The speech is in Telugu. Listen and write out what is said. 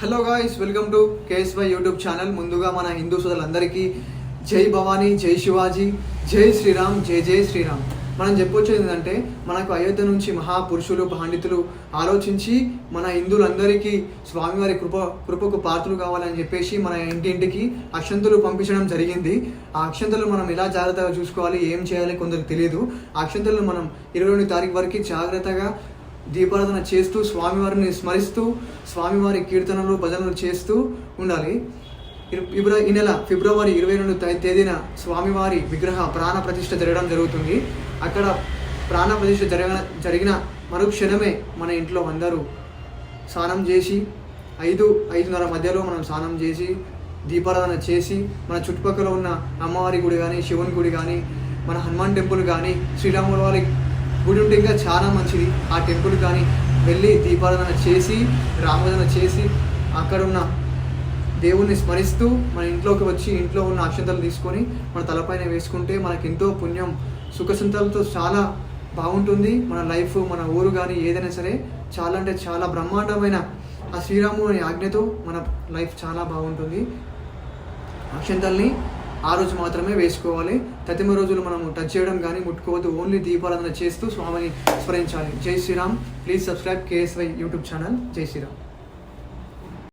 Hello guys welcome to KSY YouTube channel ముందుగా మన హిందూ సోదరులందరికీ జై భవానీ జై శివాజీ జై శ్రీరామ్ జై జై శ్రీరామ్. మనం చెప్పొచ్చేది ఏంటంటే మనకు అయోధ్య నుంచి మహాపురుషులు పాండితులు ఆలోచించి మన హిందువులందరికీ స్వామివారి కృప కృపకు పాత్రలు కావాలని చెప్పేసి మన ఇంటింటికి అక్షంతలు పంపించడం జరిగింది. ఆ అక్షంతలు మనం ఎలా జాగ్రత్తగా చూసుకోవాలి ఏం చేయాలి కొందరికి తెలియదు. ఆ అక్షంతలు మనం ఇరవై రెండు తారీఖు వరకు జాగ్రత్తగా దీపారాధన చేస్తూ స్వామివారిని స్మరిస్తూ స్వామివారి కీర్తనలు భజనలు చేస్తూ ఉండాలి. ఇర- ఈ నెల ఫిబ్రవరి ఇరవై రెండు తేదీన స్వామివారి విగ్రహ ప్రాణ ప్రతిష్ఠ జరగడం జరుగుతుంది. అక్కడ ప్రాణ ప్రతిష్ఠ జరగ జరిగిన మరుక్షణమే మన ఇంట్లో అందరూ స్నానం చేసి ఐదు ఐదున్నర మధ్యలో మనం స్నానం చేసి దీపారాధన చేసి మన చుట్టుపక్కల ఉన్న అమ్మవారి గుడి కానీ శివుని గుడి కానీ మన హనుమాన్ టెంపుల్ కానీ శ్రీరాముల వారి గుడి ఉంటే ఇంకా చాలా మంచిది. ఆ టెంపుల్ కానీ వెళ్ళి దీపారాధన చేసి రామోదన చేసి అక్కడ ఉన్న దేవుణ్ణి స్మరిస్తూ మన ఇంట్లోకి వచ్చి ఇంట్లో ఉన్న అక్షంతలు తీసుకొని మన తలపైన వేసుకుంటే మనకి ఎంతో పుణ్యం. సుఖసంతాలతో చాలా బాగుంటుంది. మన లైఫ్ మన ఊరు కానీ ఏదైనా సరే చాలా అంటే చాలా బ్రహ్మాండమైన ఆ శ్రీరాముని ఆజ్ఞతో మన లైఫ్ చాలా బాగుంటుంది. అక్షంతల్ని ఆ రోజు మాత్రమే వేసుకోవాలి. తతిమ రోజులు మనం టచ్ చేయడం కానీ ముట్టుకోవద్దు. ఓన్లీ దీపారాధన చేస్తూ స్వామిని స్మరించాలి. జై Shriram. Please subscribe KSY YouTube channel జై శ్రీరామ్.